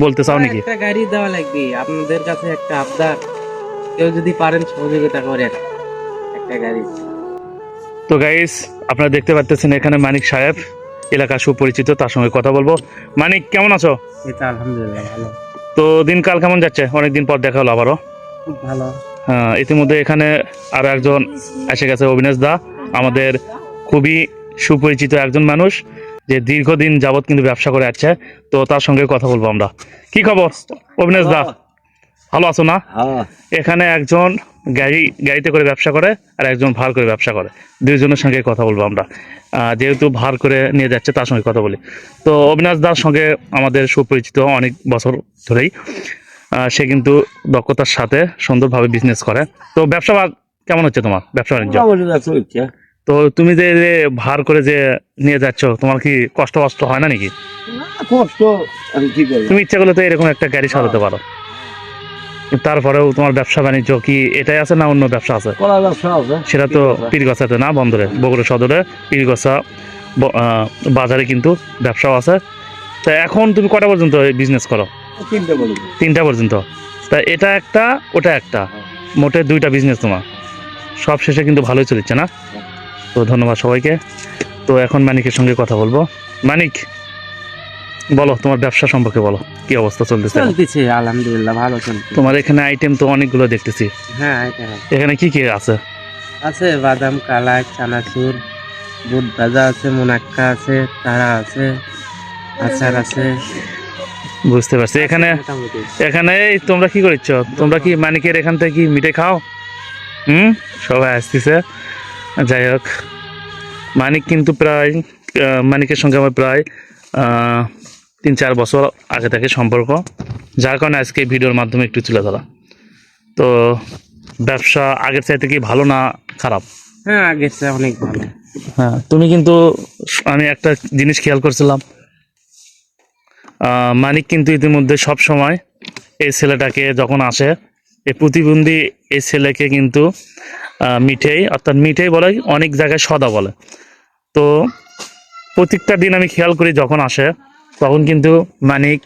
বলতে চাও নাকি? একটা গাড়ি দেওয়া লাগবে। আপনাদের কাছে একটা আবদার। কেউ যদি পারেন সহযোগিতা করেন। একটা গাড়ি। তো গাইস আপনারা দেখতে পাচ্ছেন এখানে মানিক সাহেব এলাকা সুপরিচিত তার সঙ্গে কথা বলব। মানিক কেমন আছো? এটা আলহামদুলিল্লাহ ভালো। তো দিনকাল কেমন যাচ্ছে? অনেকদিন পর দেখা হলো আবারও। খুব ভালো। হ্যাঁ, ইতিমধ্যে এখানে আরও একজন এসে গেছে অবিনাশ দা আমাদের খুবই সুপরিচিত একজন মানুষ। যে দীর্ঘদিন যাবৎ কিন্তু ব্যবসা করে আসছে তো তার সঙ্গে কথা বলব আমরা। কি খবর? অবিনাশ দা। ভালো আছো না? হ্যাঁ। এখানে একজন গাড়ি গাড়িতে করে ব্যবসা করে আর একজন ভার করে ব্যবসা করে। দুইজনের সঙ্গে কথা বলব আমরা। যেহেতু ভার করে নিয়ে যাচ্ছে তার সঙ্গে কথা বলি। তো অবিনাশ দার সঙ্গে আমাদের সুপরিচিত অনেক বছর ধরেই সে কিন্তু দক্ষতার সাথে সুন্দরভাবে বিজনেস করে। তো ব্যবসা কেমন হচ্ছে তোমার? ব্যবসা বাণিজ্য? তো তুমি যে ভার করে যে নিয়ে যাচ্ছ তোমার কি কষ্ট কষ্ট হয় না নাকি? কষ্ট আমি কি করব তুমি ইচ্ছা করলে তো এরকম একটা গাড়ি সাজাতে পারো। তারপরেও তোমার ব্যবসা বাণিজ্য কি এটাই আছে না অন্য ব্যবসা আছে? কলা ব্যবসা আছে। সেটা তো পীরগছাতে না বন্দরে? বগুড়া সদরে পীরগছা বাজারে কিন্তু ব্যবসাও আছে। তা এখন তুমি কটা পর্যন্ত বিজনেস করো? তিনটে বলি তিনটা পর্যন্ত। তা এটা একটা ওটা একটা। মোটে দুইটা বিজনেস তোমার। সব শেষে কিন্তু ভালোই চলছে না? তো ধন্যবাদ সবাইকে। তো এখন মানিকের সঙ্গে কথা বলব। মানিক বলো তোমার ব্যবসা সম্পর্কে বলো কি অবস্থা চলতেছে চলতেছে আলহামদুলিল্লাহ ভালো চলছে তোমার এখানে আইটেম তো অনেকগুলো দেখতেছি। হ্যাঁ এখানে কি কি আছে? আছে বাদাম কালাই চানাচুর বুট ভাজা আছে মুনাক্কা আছে তারা আছে আচার আছে। বুঝতে পারছি। এখানে এখানে এই তোমরা কি করেছ তোমরা কি মানিকের এখান থেকে কি মিঠে খাও? হুম? সবাই আসতেছে। যাই হোক মানিক কিন্তু প্রায় মানিকের সঙ্গে আমার প্রায় তিন চার বছর আগে থেকে সম্পর্ক যার কারণে আজকে ভিডিওর মাধ্যমে একটু তুলে ধরা। তো ব্যবসা আগের চাইতে কি ভালো না খারাপ? হ্যাঁ আগের চেয়ে অনেক ভালো। হ্যাঁ তুমি কিন্তু আমি একটা জিনিস খেয়াল করছিলাম আহ, মানিক কিন্তু ইতিমধ্যে সব সময় এই ছেলেটাকে যখন আসে এই প্রতিবন্ধী এই ছেলেকে কিন্তু মিঠেই, অর্থাৎ মিঠেই বলে, অনেক জায়গায় সদা বলে। তো প্রত্যেকটা দিন আমি খেয়াল করি যখন আসে, তখন কিন্তু মানিক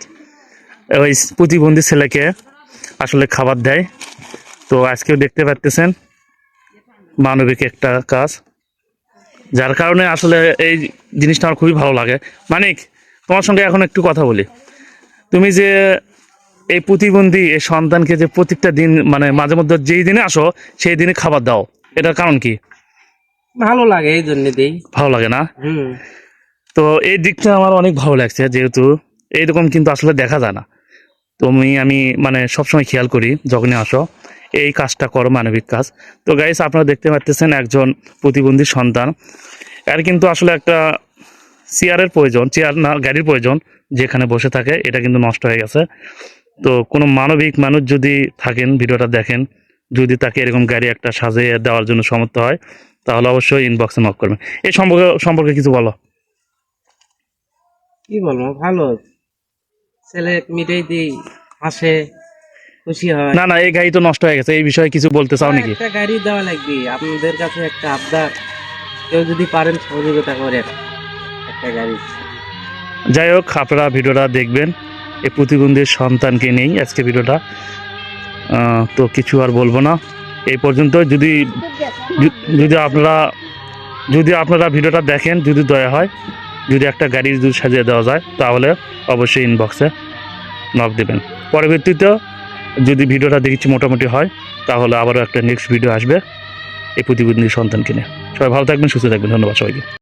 ওই প্রতিবন্ধী ছেলেকে আসলে খাবার দেয়। তো আজকেও দেখতে পাচ্তেছেন মানবিক একটা কাজ। যার কারণে আসলে এই জিনিসটা আমার খুবই ভালো লাগে। মানিক, তোমার সঙ্গে এখন একটু কথা বলি। তুমি যে এই প্রতিবন্ধী এই সন্তানকে যে প্রত্যেকটা দিন মানে মাঝে মধ্যে যেই দিনে আসো সেই দিনে খাবার দাও। এটার কারণ কি? ভালো লাগে এই জন্য দিই। ভালো লাগে না? তো এই দিকটা আমার অনেক ভালো লাগছে যেহেতু এইরকম কিন্তু আসলে দেখা যায় না। তুমি আমি মানে সবসময় খেয়াল করি যখনই আসো এই কাজটা করো মানবিক কাজ। তো গাইস আপনারা দেখতে পাচ্ছেন একজন প্রতিবন্ধী সন্তান। এর কিন্তু আসলে একটা চেয়ারের প্রয়োজন চেয়ার না গাড়ির প্রয়োজন যেখানে বসে থাকে এটা কিন্তু নষ্ট হয়ে গেছে। তো কোনো মানবিক মানুষ যদি থাকেন ভিডিওটা দেখেন যদি তাকে এরকম গাড়ি একটা সাজিয়ে দেওয়ার জন্য সমর্থ হয় তাহলে অবশ্যই ইনবক্সে নক করবেন। এই সম্পর্কে সম্পর্কে কিছু বলো। কি বলব? ভালো। ছেলে মিটাই দিই হাসে খুশি হয়। না না এই গাড়ি তো নষ্ট হয়ে গেছে এই বিষয়ে কিছু বলতে চাও নাকি? একটা গাড়ি দেওয়া লাগবে। আপনাদের কাছে একটা আবদার। কেউ যদি পারেন সহযোগিতা করেন একটা গাড়ি যাই হোক আপনারা ভিডিওটা দেখবেন। এই প্রতিবন্ধীর সন্তানকে নেই আজকে ভিডিওটা তো কিছু আর বলব না। এই পর্যন্ত যদি, যদি- আপনারা, যদি আপনারা ভিডিওটা দেখেন, যদি দয়া হয়, যদি একটা গাড়ি যদি সাজিয়ে দেওয়া যায়, তাহলে অবশ্যই ইনবক্সে নক দেবেন। পরবর্তীতে যদি ভিডিওটা দেখছি মোটামুটি হয়, তাহলে আবারও একটা নেক্সট ভিডিও আসবে, এই প্রতিবন্ধী সন্তানকে নিয়ে। সবাই ভালো থাকবেন, সুস্থ থাকবেন, ধন্যবাদ সবাইকে।